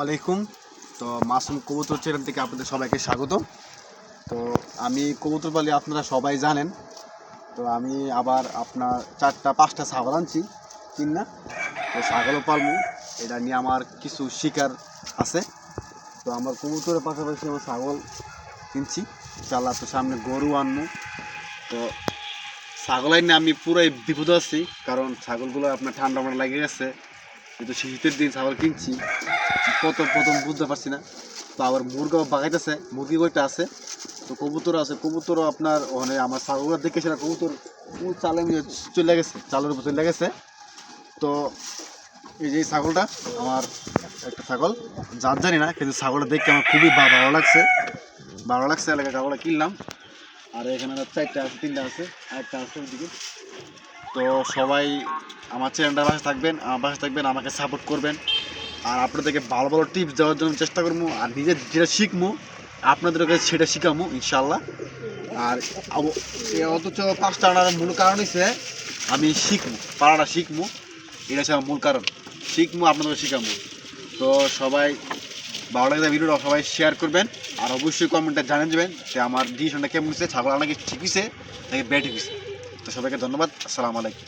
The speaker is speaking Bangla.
আলাইকুম। তো মাসুম কবুতর চ্যানেল থেকে আপনাদের সবাইকে স্বাগত। তো আমি কবুতর পালি আপনারা সবাই জানেন। তো আমি আবার আপনার চারটা, পাঁচটা ছাগল আনছি কিন না? তো ছাগলও পালবো, এটা নিয়ে আমার কিছু শিকার আছে। তো আমার কবুতরের পাশাপাশি আমার ছাগল কিনছি। চালা তো সামনে গরু আনব। তো ছাগল আইনে আমি পুরাই বিপদ আছি, কারণ ছাগলগুলো আপনার ঠান্ডা মান্ডা লেগে গেছে। কিন্তু শীতের দিন ছাগল কিনছি। প্রথম প্রথম বুঝতে পারছি না। তো আবার মুরগাও বাগাইতেছে, মুরগি কয়টা আছে? তো কবুতর আছে, কবুতরও আপনার মানে আমার ছাগলগুলো দেখে সেটা কবুতর চালে চলে গেছে, চালের উপর চলে গেছে। তো এই যে ছাগলটা, আমার একটা ছাগল যার জানি না, কিন্তু ছাগলটা দেখতে আমার খুবই ভালো লাগছে। ভালো লাগছে, এলাকা ছাগলটা কিনলাম। আর এখানে চারটা আছে, তিনটা আছে, আরেকটা আছে ওইদিকে। তো সবাই আমার চ্যানেলটার পাশে থাকবেন, আমার পাশে থাকবেন, আমাকে সাপোর্ট করবেন। আর আপনাদেরকে ভালো ভালো টিপস দেওয়ার জন্য চেষ্টা করব, আর নিজে যেটা শিখব, আপনাদের আপনাদেরকে সেটা শিখামো ইনশাল্লাহ আর অথচ পাঁচটা আনার মূল কারণ হচ্ছে আমি শিখব, পাড়াটা শিখব, এটা হচ্ছে মূল কারণ। শিখব, আপনাদেরকে শিখামো তো সবাই ভালো লাগে ভিডিওটা সবাই শেয়ার করবেন, আর অবশ্যই কমেন্টে জানিয়ে দেবেন যে আমার ডিসিশনটা কেমন হচ্ছে ছাগল আনাকে ঠিক হয়েছে নাকি ব্যাড হয়েছে তো সবাইকে ধন্যবাদ, আসসালামু আলাইকুম।